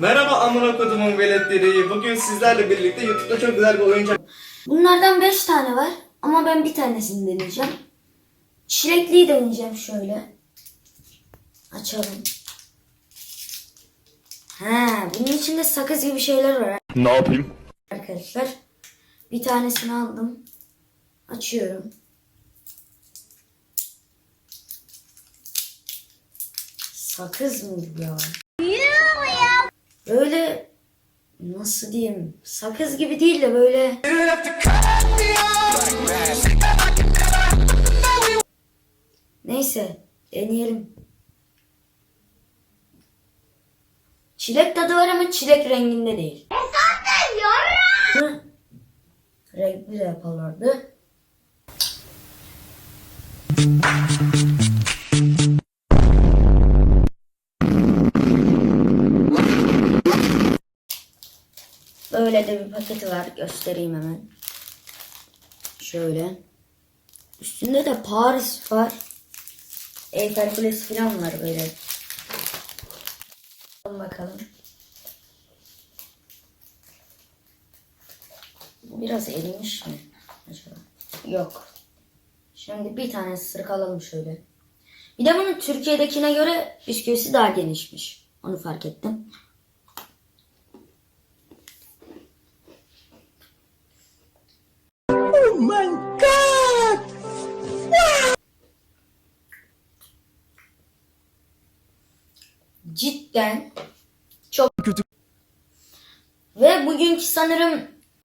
Merhaba amına kodumun veletleri. Bugün sizlerle birlikte YouTube'da çok güzel bir oyuncak Bunlardan 5 tane var ama ben bir tanesini deneyeceğim. Çilekliyi deneyeceğim şöyle. Açalım. Ha, bunun içinde sakız gibi şeyler var Ne yapayım? arkadaşlar. Bir tanesini aldım. Açıyorum. Sakız mı ya? Böyle nasıl diyeyim? Sakız gibi değil de böyle Neyse deneyelim. Çilek tadı var ama çilek renginde değil. Renkli de yaparlardı. Böyle de bir paketi var. Göstereyim hemen. Şöyle. Üstünde de Paris var. Eiffel Kulesi falan var böyle. Bakalım biraz erimiş mi acaba? Yok. Şimdi bir tane ısırık alalım şöyle. Bir de bunun Türkiye'dekine göre bisküvisi daha genişmiş. Onu fark ettim. Cidden çok Kötü. Ve bugünkü sanırım